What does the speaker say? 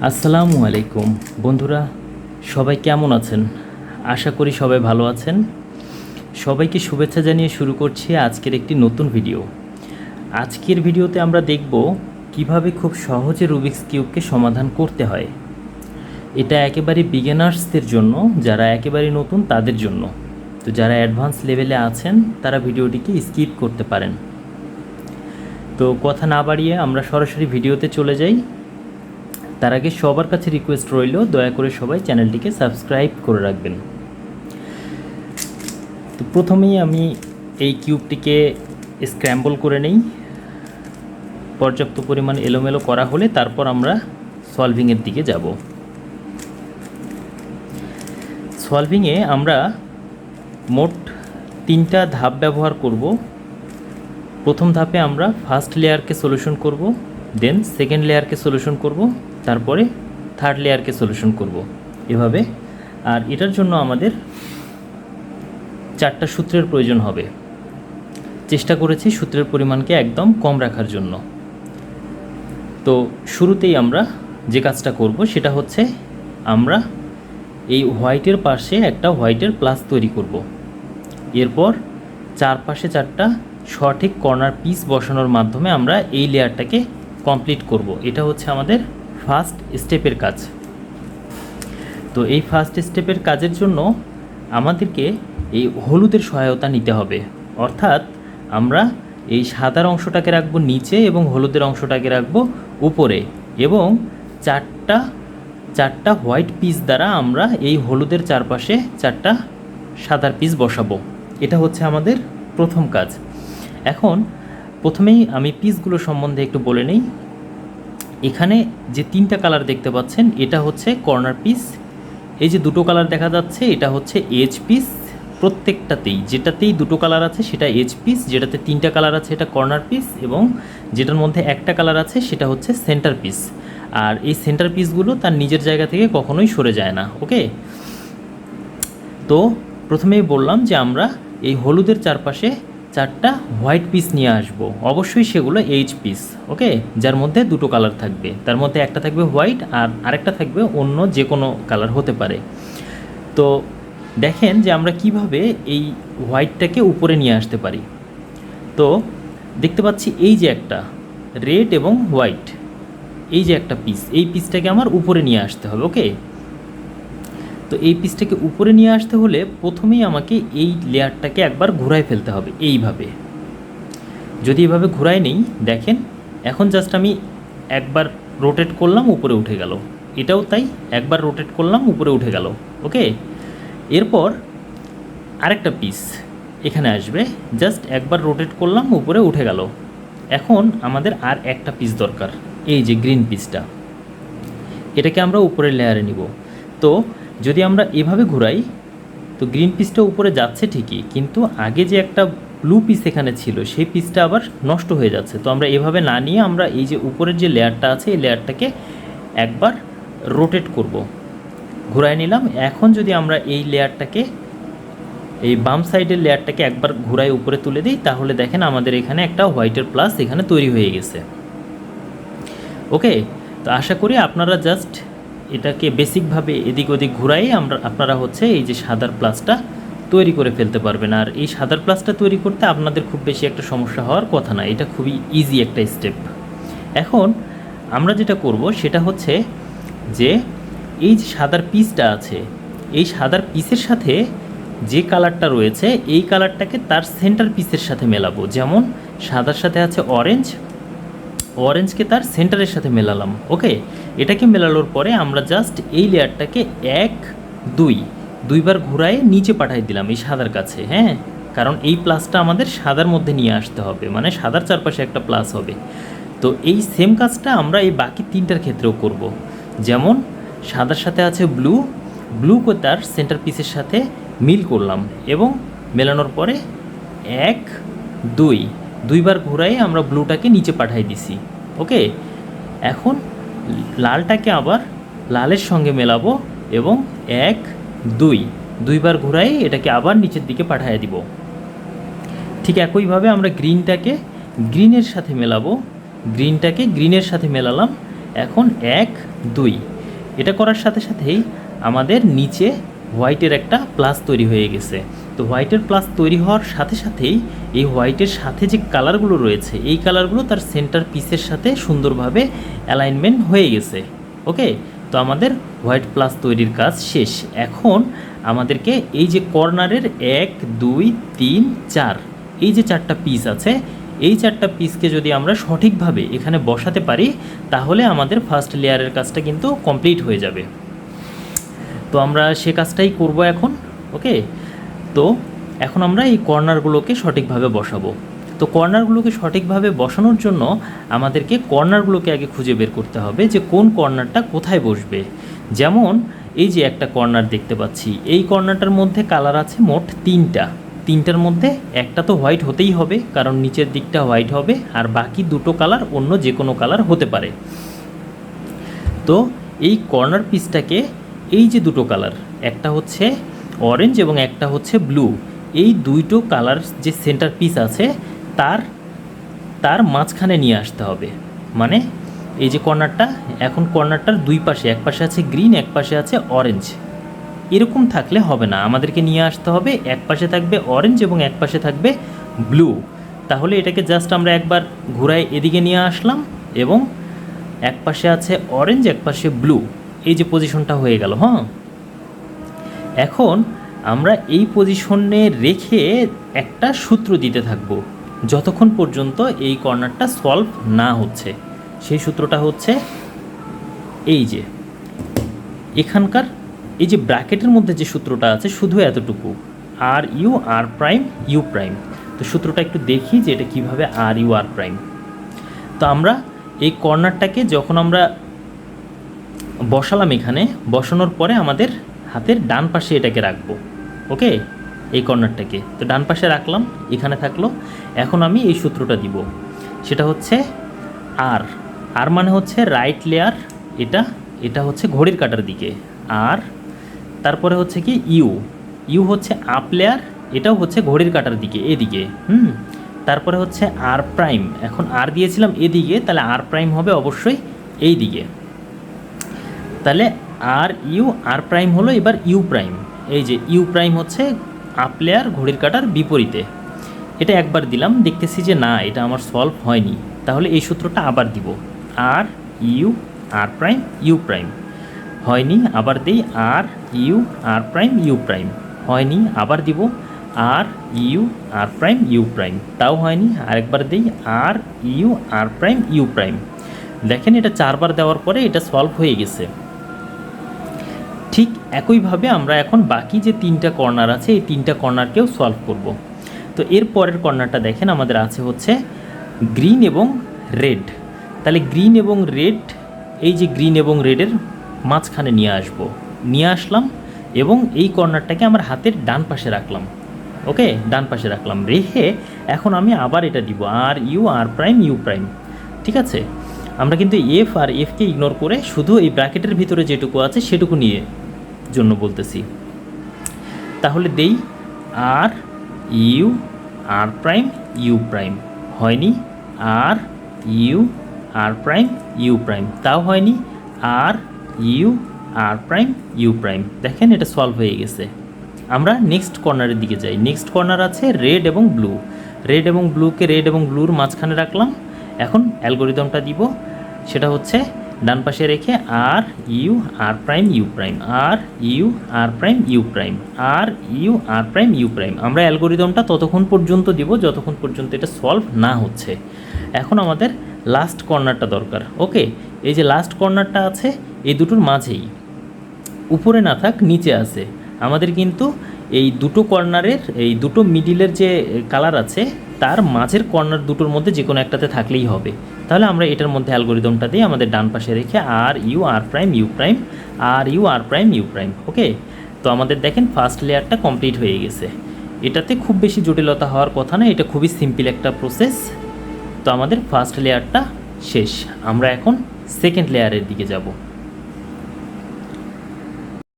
আসসালামু আলাইকুম। বন্ধুরা, সবাই কেমন আছেন? আশা করি সবাই ভালো আছেন। সবাইকে শুভেচ্ছা জানিয়ে শুরু করছি আজকের একটি নতুন ভিডিও। আজকের ভিডিওতে আমরা দেখব কীভাবে খুব সহজে রুবিক্স কিউবকে সমাধান করতে হয়। এটা একেবারে বিগিনার্সদের জন্য, যারা একেবারে নতুন, তাদের জন্য। তো যারা অ্যাডভান্স লেভেলে আছেন, তারা ভিডিওটিকে স্কিপ করতে পারেন। তো কথা না বাড়িয়ে আমরা সরাসরি ভিডিওতে চলে যাই। তার আগে সবার কাছে রিকোয়েস্ট রইল, দয়া করে সবাই চ্যানেলটিকে সাবস্ক্রাইব করে রাখবেন। তো প্রথমেই আমি এই কিউবটিকে স্ক্র্যাম্বল করে নেই। পর্যাপ্ত পরিমাণ এলোমেলো করা হলে তারপর আমরা সলভিংয়ের দিকে যাব। সলভিংয়ে আমরা মোট তিনটা ধাপ ব্যবহার করব। প্রথম ধাপে আমরা ফার্স্ট লেয়ারকে সলিউশন করব দেন সেকেন্ড লেয়ারকে সলিউশন করব। তারপরে থার্ড লেয়ারকে সলিউশন করব। এভাবে। আর এটার জন্য আমাদের চারটা সূত্রের প্রয়োজন হবে। চেষ্টা করেছি সূত্রের পরিমাণকে একদম কম রাখার জন্য। তো শুরুতেই আমরা যে কাজটা করব, সেটা হচ্ছে আমরা এই হোয়াইটের পাশে একটা হোয়াইটের প্লাস তৈরি করব। এরপর চারপাশে চারটা সঠিক কর্নার পিস বসানোর মাধ্যমে আমরা এই লেয়ারটাকে কমপ্লিট করব। এটা হচ্ছে আমাদের ফার্স্ট স্টেপের কাজ। তো এই ফার্স্ট স্টেপের কাজের জন্য আমাদেরকে এই হলুদের সহায়তা নিতে হবে। অর্থাৎ আমরা এই সাদার অংশটাকে রাখব নিচে এবং হলুদের অংশটাকে রাখব উপরে এবং চারটা চারটা হোয়াইট পিস দ্বারা আমরা এই হলুদের চারপাশে চারটা সাদার পিস বসাবো। এটা হচ্ছে আমাদের প্রথম কাজ। এখন প্রথমেই আমি পিসগুলো সম্বন্ধে একটু বলে নিই। এখানে যে তিনটা কালার দেখতে পাচ্ছেন, এটা হচ্ছে কর্নার পিস, এই যে দুটো কালার দেখা যাচ্ছে, এটা হচ্ছে এজ পিস প্রত্যেকটাতেই, যেটাতেই দুটো কালার আছে সেটা এজ পিস, যেটাতে তিনটা কালার আছে এটা কর্নার পিস এবং যেটার মধ্যে একটা কালার আছে সেটা হচ্ছে সেন্টার পিস। আর এই সেন্টার পিসগুলো তার নিজের জায়গা থেকে কখনোই সরে যায় না, ওকে? তো প্রথমেই বললাম যে আমরা এই হলুদের চারপাশে চারটা হোয়াইট পিস নিয়ে আসব। অবশ্যই সেগুলো এইচ পিস ওকে যার মধ্যে দুটো কালার থাকবে। তার মধ্যে একটা থাকবে হোয়াইট আর আরেকটা থাকবে অন্য যে কোনো কালার হতে পারে। তো দেখেন যে আমরা কীভাবে এই হোয়াইটটাকে উপরে নিয়ে আসতে পারি। তো দেখতে পাচ্ছি এই যে একটা রেড এবং হোয়াইট এই যে একটা পিস এই পিসটাকে আমার উপরে নিয়ে আসতে হবে ওকে তো এই পিসটাকে উপরে নিয়ে আসতে হলে প্রথমেই আমাকে এই লেয়ারটাকে একবার ঘুরায় ফেলতে হবে, এইভাবে। যদি এভাবে ঘুরাই নেই, দেখেন, এখন জাস্ট আমি একবার রোটেট করলাম, উপরে উঠে গেল। এটাও তাই, একবার রোটেট করলাম, উপরে উঠে গেল, ওকে? এরপর আরেকটা পিস এখানে আসবে জাস্ট একবার রোটেট করলাম, উপরে উঠে গেল। এখন আমাদের আর একটা পিস দরকার, এই যে গ্রিন পিসটা এটাকে আমরা উপরের লেয়ারে নিব। তো যদি আমরা এভাবে ঘুরাই, তো গ্রিন পিসটা উপরে যাচ্ছে ঠিকই, কিন্তু আগে যে একটা ব্লু পিস এখানে ছিল, সেই পিসটা আবার নষ্ট হয়ে যাচ্ছে। তো আমরা এভাবে না নিয়ে আমরা এই যে উপরের যে লেয়ারটা আছে, এই লেয়ারটাকে একবার রোটেট করব। ঘুরাই নিলাম। এখন যদি আমরা এই লেয়ারটাকে এই বাম সাইডের লেয়ারটাকে একবার ঘুরাই উপরে তুলে দিই, তাহলে দেখেন আমাদের এখানে একটা হোয়াইটের প্লাস এখানে তৈরি হয়ে গেছে। ওকে তো আশা করি আপনারা জাস্ট এটাকে বেসিকভাবে এদিক ওদিক ঘুরাই আমরা আপনারা হচ্ছে এই যে সাদার প্লাসটা তৈরি করে ফেলতে পারবেন। আর এই সাদার প্লাসটা তৈরি করতে আপনাদের খুব বেশি একটা সমস্যা হওয়ার কথা না, এটা খুবই ইজি একটা স্টেপ এখন আমরা যেটা করব সেটা হচ্ছে যে এই যে সাদার পিসটা আছে, এই সাদার পিসের সাথে যে কালারটা রয়েছে, এই কালারটাকে তার সেন্টার পিসের সাথে মেলাবো। যেমন সাদার সাথে আছে অরেঞ্জ অরেঞ্জকে তার সেন্টারের সাথে মেলালাম ওকে এটাকে মেলানোর পরে আমরা জাস্ট এই লেয়ারটাকে এক, দুই, দুইবার ঘুরায় নিচে পাঠাই দিলাম এই সাদার কাছে হ্যাঁ? কারণ এই প্লাসটা আমাদের সাদার মধ্যে নিয়ে আসতে হবে মানে সাদার চারপাশে একটা প্লাস হবে। তো এই সেম কাজটা আমরা এই বাকি তিনটার ক্ষেত্রেও করব। যেমন, সাদার সাথে আছে ব্লু ব্লুকে তার সেন্টার পিসের সাথে মিল করলাম এবং মেলানোর পরে এক, দুই, দুইবার ঘুরাই আমরা ব্লুটাকে নিচে পাঠাই দিছি ওকে এখন লালটাকে আবার লালের সঙ্গে মেলাবো এবং এক, দুই, দুইবার ঘুরাই এটাকে আবার নিচের দিকে পাঠিয়ে দিব। ঠিক একইভাবে আমরা গ্রিনটাকে গ্রিনের সাথে মেলাবো। গ্রিনটাকে গ্রিনের সাথে মেলালাম। এখন এক, দুই। এটা করার সাথে সাথেই আমাদের নিচে হোয়াইটের একটা প্লাস তৈরি হয়ে গেছে। তো হোয়াইটের প্লাস তৈরি হওয়ার সাথে সাথেই এই হোয়াইটের সাথে যে কালারগুলো রয়েছে, এই কালারগুলো তার সেন্টার পিসের সাথে সুন্দরভাবে অ্যালাইনমেন্ট হয়ে গেছে। ওকে? তো আমাদের হোয়াইট প্লাস তৈরির কাজ শেষ। এখন আমাদেরকে এই যে কর্নারের এক, দুই, তিন, চার, এই যে চারটা পিস আছে, এই চারটা পিসকে যদি আমরা সঠিকভাবে এখানে বসাতে পারি, তাহলে আমাদের ফার্স্ট লেয়ারের কাজটা কিন্তু কমপ্লিট হয়ে যাবে। তো আমরা সে কাজটাই করব এখন। ওকে? তো এখন আমরা এই কর্নারগুলোকে সঠিকভাবে বসাবো। তো কর্নারগুলোকে সঠিকভাবে বসানোর জন্য আমাদেরকে কর্নারগুলোকে আগে খুঁজে বের করতে হবে যে কোন কর্নারটা কোথায় বসবে। যেমন এই যে একটা কর্নার দেখতে পাচ্ছি, এই কর্নারটার মধ্যে কালার আছে মোট তিনটা। তিনটার মধ্যে একটা তো হোয়াইট হতেই হবে, কারণ নিচের দিকটা হোয়াইট হবে আর বাকি দুটো কালার অন্য যে কোনো কালার হতে পারে। তো এই কর্নার পিসটাকে এই যে দুটো কালার, একটা হচ্ছে অরেঞ্জ এবং একটা হচ্ছে ব্লু এই দুইটো কালার যে সেন্টার পিস আছে, তার তার মাঝখানে নিয়ে আসতে হবে। মানে এই যে কর্নারটা এখন কর্নারটার দুই পাশে, এক পাশে আছে গ্রিন এক পাশে আছে অরেঞ্জ এরকম থাকলে হবে না। আমাদেরকে নিয়ে আসতে হবে, এক পাশে থাকবে অরেঞ্জ এবং এক পাশে থাকবে ব্লু তাহলে এটাকে জাস্ট আমরা একবার ঘুরায় এদিকে নিয়ে আসলাম এবং এক পাশে আছে অরেঞ্জ এক পাশে ব্লু এই যে পজিশনটা হয়ে গেল হ্যাঁ? এখন আমরা এই পজিশনে রেখে একটা সূত্র দিতে থাকব। যতক্ষণ পর্যন্ত এই কর্নারটা সলভ না হচ্ছে। সেই সূত্রটা হচ্ছে এই যে। এখানকার এই যে ব্র্যাকেটের মধ্যে যে সূত্রটা আছে শুধু এতটুকু। R U, R prime, U prime. তো সূত্রটা একটু দেখি যে এটা কীভাবে আর, ইউ, আর প্রাইম। তো আমরা এই কর্নারটাকে যখন আমরা বসালাম এখানে, বসানোর পরে আমাদের হাতের ডান পাশে এটাকে রাখব, ওকে? এই কর্নারটাকে। তো ডান পাশে রাখলাম, এখানে থাকল। এখন আমি এই সূত্রটা দিব। সেটা হচ্ছে আর। আর মানে হচ্ছে রাইট লেয়ার এটা এটা হচ্ছে ঘড়ির কাটার দিকে। আর তারপরে হচ্ছে কি ইউ ইউ হচ্ছে আপ লেয়ার এটাও হচ্ছে ঘড়ির কাটার দিকে, এদিকে। হুম? তারপরে হচ্ছে আর প্রাইম এখন আর দিয়েছিলাম এদিকে, তাহলে আর প্রাইম হবে অবশ্যই এই দিকে তাহলে আর ইউ, আর প্রাইম হলো এবার ইউ প্রাইম। এই যে ইউ প্রাইম হচ্ছে আপ লেয়ার ঘড়ির কাটার বিপরীতে। এটা একবার দিলাম, দেখতেছি যে না, এটা আমার সলভ হয়নি। তাহলে এই সূত্রটা আবার দিব। R U, R prime, U prime. হয়নি, আবার দিই R U, R prime, U prime. হয়নি, আবার দিব R U, R prime, U prime. তাও হয়নি, আরেকবার দিই R U, R prime, U prime. দেখেন এটা চারবার দেওয়ার পরে এটা সলভ হয়ে গেছে। ঠিক একইভাবে আমরা এখন বাকি যে তিনটা কর্নার আছে, এই তিনটা কর্নারকেও সলভ করব। তো এর পরের কর্নারটা দেখেন, আমাদের আছে হচ্ছে গ্রিন এবং রেড তাহলে গ্রিন এবং রেড এই যে গ্রিন এবং রেডের মাঝখানে নিয়ে আসব। নিয়ে আসলাম এবং এই কর্নারটাকে আমার হাতের ডান পাশে রাখলাম। ওকে? ডান পাশে রাখলাম। রেখে এখন আমি আবার এটা দিব R U R prime U prime ঠিক আছে? আমরা কিন্তু এফ আর এফকে ইগনোর করে শুধু এই ব্র্যাকেটের ভিতরে যেটুকু আছে সেটুকু নিয়ে জন্য বলতেছি। তাহলে দেই R U, R prime, U prime. হয়নি, R U, R prime, U prime. তাও হয়নি, R U, R prime, U prime. দেখেন এটা সলভ হয়ে গেছে। আমরা নেক্সট কর্নারের দিকে যাই। নেক্সট কর্নার আছে রেড এবং ব্লু। রেড এবং ব্লুকে রেড এবং ব্লুর মাঝখানে রাখলাম। এখন অ্যালগোরিদমটা দিব। সেটা হচ্ছে ডান পাশে রেখে R U, R prime, U prime, R U, R prime, U prime, R U, R prime, U prime. আমরা অ্যালগোরিদমটা ততক্ষণ পর্যন্ত দিব, যতক্ষণ পর্যন্ত এটা সলভ না হচ্ছে। এখন আমাদের লাস্ট কর্নারটা দরকার। ওকে, এই যে লাস্ট কর্নারটা আছে, এই দুটোর মাঝেই। উপরে না থাক, নিচে আছে। আমাদের কিন্তু এই দুটো কর্নারের, এই দুটো মিডিলের যে কালার আছে, তার মাঝের কর্নার দুটোর মধ্যে যে কোনো একটাতে থাকলেই হবে। তাহলে আমরা এটার মধ্যে অ্যালগোরিদমটা দিয়ে আমাদের ডান পাশে রেখে R U, R prime, U prime, R U, R prime, U prime, okay? তো আমাদের দেখেন ফার্স্ট লেয়ারটা কমপ্লিট হয়ে গেছে। এটাতে খুব বেশি জটিলতা হওয়ার কথা না, এটা খুবই সিম্পল একটা প্রসেস। তো আমাদের ফার্স্ট লেয়ারটা শেষ। আমরা এখন সেকেন্ড লেয়ারের দিকে যাব।